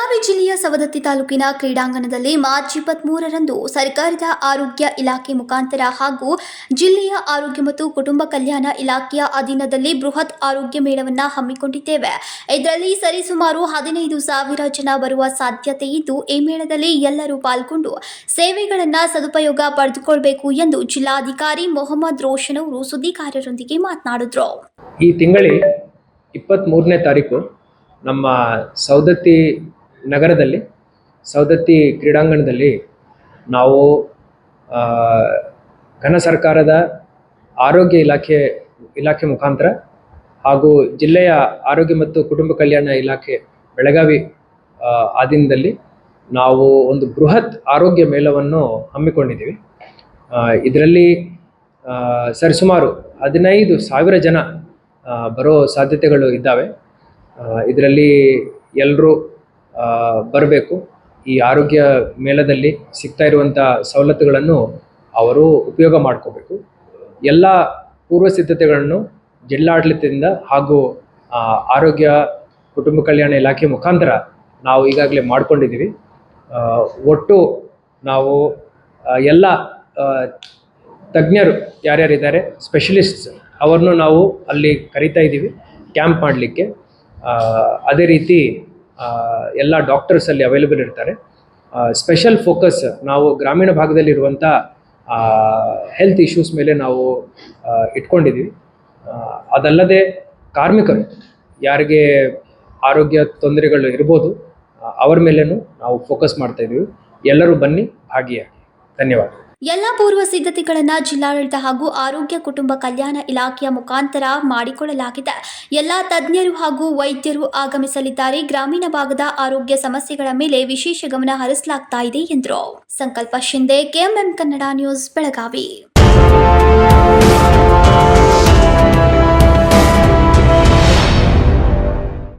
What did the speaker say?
ಬೆಳಗಾವಿ ಜಿಲ್ಲೆಯ ಸವದತ್ತಿ ತಾಲೂಕಿನ ಕ್ರೀಡಾಂಗಣದಲ್ಲಿ ಮಾರ್ಚ್ ಇಪ್ಪತ್ಮೂರರಂದು ಸರ್ಕಾರದ ಆರೋಗ್ಯ ಇಲಾಖೆ ಮುಖಾಂತರ ಹಾಗೂ ಜಿಲ್ಲೆಯ ಆರೋಗ್ಯ ಮತ್ತು ಕುಟುಂಬ ಕಲ್ಯಾಣ ಇಲಾಖೆಯ ಅಧೀನದಲ್ಲಿ ಬೃಹತ್ ಆರೋಗ್ಯ ಮೇಳವನ್ನು ಹಮ್ಮಿಕೊಂಡಿದ್ದೇವೆ. ಇದರಲ್ಲಿ ಸರಿಸುಮಾರು ಹದಿನೈದು ಸಾವಿರ ಜನ ಬರುವ ಸಾಧ್ಯತೆ ಇದ್ದು, ಈ ಮೇಳದಲ್ಲಿ ಎಲ್ಲರೂ ಪಾಲ್ಗೊಂಡು ಸೇವೆಗಳನ್ನು ಸದುಪಯೋಗ ಪಡೆದುಕೊಳ್ಳಬೇಕು ಎಂದು ಜಿಲ್ಲಾಧಿಕಾರಿ ಮೊಹಮ್ಮದ್ ರೋಷನ್ ಅವರು ಸುದ್ದಿಗಾರರೊಂದಿಗೆ ಮಾತನಾಡಿದರು. ಈ ತಿಂಗಳಿ ಇಪ್ಪತ್ತ್ಮೂರನೇ ತಾರೀಕು ನಮ್ಮ ಸೌದತ್ತಿ ನಗರದಲ್ಲಿ ಸೌದತ್ತಿ ಕ್ರೀಡಾಂಗಣದಲ್ಲಿ ನಾವು ಘನ ಸರ್ಕಾರದ ಆರೋಗ್ಯ ಇಲಾಖೆ ಇಲಾಖೆ ಮುಖಾಂತರ ಹಾಗೂ ಜಿಲ್ಲೆಯ ಆರೋಗ್ಯ ಮತ್ತು ಕುಟುಂಬ ಕಲ್ಯಾಣ ಇಲಾಖೆ ಬೆಳಗಾವಿ ಆಧೀನದಲ್ಲಿ ನಾವು ಒಂದು ಬೃಹತ್ ಆರೋಗ್ಯ ಮೇಳವನ್ನು ಹಮ್ಮಿಕೊಂಡಿದ್ದೀವಿ. ಇದರಲ್ಲಿ ಸರಿಸುಮಾರು ಹದಿನೈದು ಸಾವಿರ ಜನ ಬರೋ ಸಾಧ್ಯತೆಗಳು ಇದ್ದಾವೆ. ಇದರಲ್ಲಿ ಎಲ್ಲರೂ ಬರಬೇಕು. ಈ ಆರೋಗ್ಯ ಮೇಳದಲ್ಲಿ ಸಿಗ್ತಾ ಇರುವಂಥ ಸವಲತ್ತುಗಳನ್ನು ಅವರು ಉಪಯೋಗ ಮಾಡ್ಕೋಬೇಕು. ಎಲ್ಲ ಪೂರ್ವ ಸಿದ್ಧತೆಗಳನ್ನು ಜಿಲ್ಲಾಡಳಿತದಿಂದ ಹಾಗೂ ಆರೋಗ್ಯ, ಕುಟುಂಬ ಕಲ್ಯಾಣ ಇಲಾಖೆ ಮುಖಾಂತರ ನಾವು ಈಗಾಗಲೇ ಮಾಡ್ಕೊಂಡಿದ್ದೀವಿ. ಒಟ್ಟು ನಾವು ಎಲ್ಲ ತಜ್ಞರು ಯಾರ್ಯಾರಿದ್ದಾರೆ, ಸ್ಪೆಷಲಿಸ್ಟ್ಸ್ ಅವ್ರನ್ನೂ ನಾವು ಅಲ್ಲಿ ಕರಿತಾ ಇದ್ದೀವಿ, ಕ್ಯಾಂಪ್ ಮಾಡಲಿಕ್ಕೆ. ಅದೇ ರೀತಿ ಎಲ್ಲ ಡಾಕ್ಟರ್ಸ್ ಅಲ್ಲಿ ಅವೈಲೇಬಲ್ ಇರ್ತಾರೆ. ಸ್ಪೆಷಲ್ ಫೋಕಸ್ ನಾವು ಗ್ರಾಮೀಣ ಭಾಗದಲ್ಲಿ ಭಾಗದಲ್ಲಿರುವಂಥ ಹೆಲ್ತ್ ಇಶ್ಯೂಸ್ ಮೇಲೆ ನಾವು ಇಟ್ಕೊಂಡಿದ್ದೀವಿ ಅದಲ್ಲದೆ ಕಾರ್ಮಿಕರು ಯಾರಿಗೆ ಆರೋಗ್ಯ ತೊಂದರೆಗಳು ಇರ್ಬೋದು ಅವರ ಮೇಲೇನು ನಾವು ಫೋಕಸ್ ಮಾಡ್ತಾ ಇದ್ದೀವಿ ಎಲ್ಲರೂ ಬನ್ನಿ, ಭಾಗಿಯಾಗಿ. ಧನ್ಯವಾದ. ಎಲ್ಲ ಪೂರ್ವ ಸಿದ್ಧತೆಗಳನ್ನು ಜಿಲ್ಲಾಡಳಿತ ಹಾಗೂ ಆರೋಗ್ಯ ಕುಟುಂಬ ಕಲ್ಯಾಣ ಇಲಾಖೆಯ ಮುಖಾಂತರ ಮಾಡಿಕೊಳ್ಳಲಾಗಿದೆ. ಎಲ್ಲ ತಜ್ಞರು ಹಾಗೂ ವೈದ್ಯರು ಆಗಮಿಸಲಿದ್ದಾರೆ. ಗ್ರಾಮೀಣ ಭಾಗದ ಆರೋಗ್ಯ ಸಮಸ್ಯೆಗಳ ಮೇಲೆ ವಿಶೇಷ ಗಮನ ಹರಿಸಲಾಗ್ತಾ ಇದೆ ಎಂದರು. Sankalp Shinde, KMM Kannada news, Belagavi.